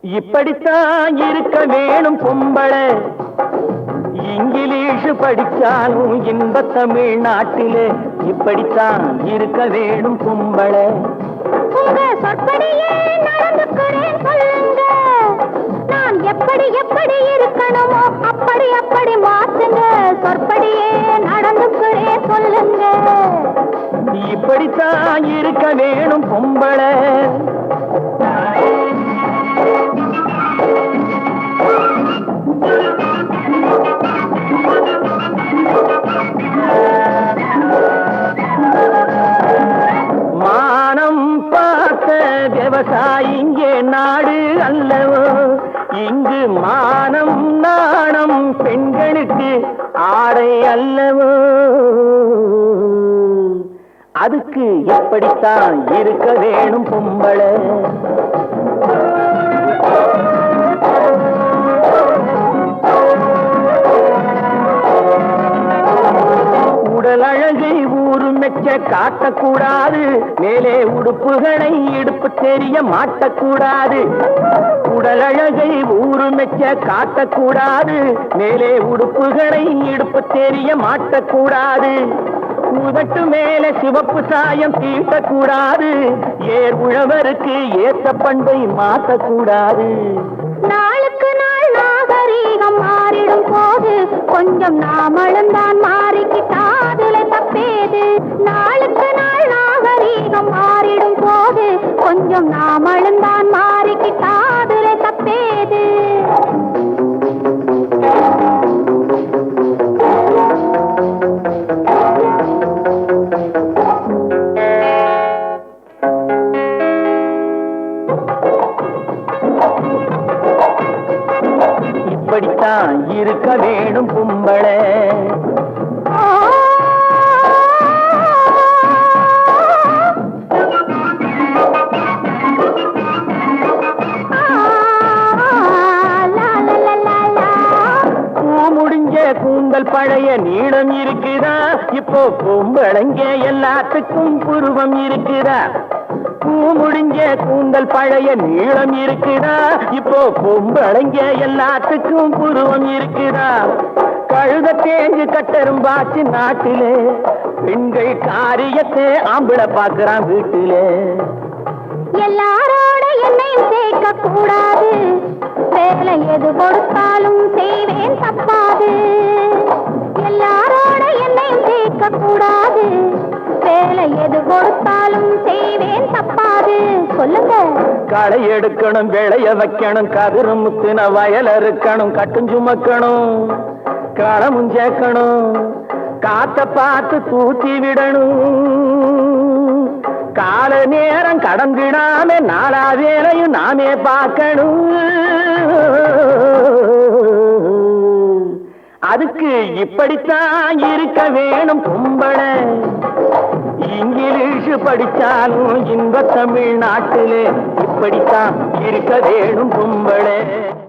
இப்படித்தான் இருக்க வேணும் பொம்பளை. இங்கிலீஷ் படிச்சாலும் இன்ப தமிழ்நாட்டிலே இப்படித்தான் இருக்க வேணும் பொம்பளை. எப்படி எப்படி இருக்கணுமோ அப்படி அப்படி மாத்துங்க. சொற்படியே நடந்துக்கிறேன் சொல்லுங்க. இப்படித்தான் இருக்க வேணும் பொம்பளை. ஆடை அல்லவோ? அதுக்கு எப்படித்தான் இருக்க வேணும் பொம்பளை? ஊரு காட்டக்கூடாது. மேலே உடுப்புகளை இடுப்பு தெரிய மாட்டக்கூடாது. உடலழகை அழகை காட்டக்கூடாது. மேலே உடுப்புகளை இடுப்பு தெரிய மாட்டக்கூடாது. உதட்டு மேல சிவப்பு சாயம் தீட்டக்கூடாது. ஏர் உழவருக்கு ஏத்த பண்பை மாற்றக்கூடாது நாளுக்கு நாள் நாகரீகம் மாறிடும் போது கொஞ்சம் நாமளும் தான் நாளுக்கு நாள் நாகரீகம் மாறிடும் போது கொஞ்சம் நாமளும் தான் மாறிக்கிட்டாதுல தப்பேது. இப்படித்தான் இருக்க வேணும் பொம்பளை கூந்தல் பழைய நீளம் இருக்குதா? இப்போ பொம்பளைங்க எல்லாத்துக்கும் புருவம் இருக்குதா? பூ முடிஞ்ச கூந்தல் பழைய நீளம் இருக்குதா? இப்போ பொம்பளைங்க எல்லாத்துக்கும் புருவம் இருக்குதா? கழுத தேஞ்சு கட்டரும் பாச்சு நாட்டிலே பெண்கள் காரியத்தை ஆம்பளை பாக்குறான் வீட்டிலே. எல்லாரோட என்னையும் சேர்க்க கூடாது சொல்லுங்க. களை எடுக்கணும் விளைய வைக்கணும் கதிர முத்தின வயல் இருக்கணும் கட்டும் சுமக்கணும் களமும் சேர்க்கணும் காத்த பார்த்து தூத்தி விடணும். கால நேரம் கடந்திடாம நாலா வேலையும் நாமே பார்க்கணும். அதுக்கு இப்படித்தான் இருக்க வேணும் கும்பலை. இங்கிலீஷ் படிச்சாலும் இன்ப தமிழ்நாட்டிலே இப்படித்தான் இருக்க வேணும் பொம்பளை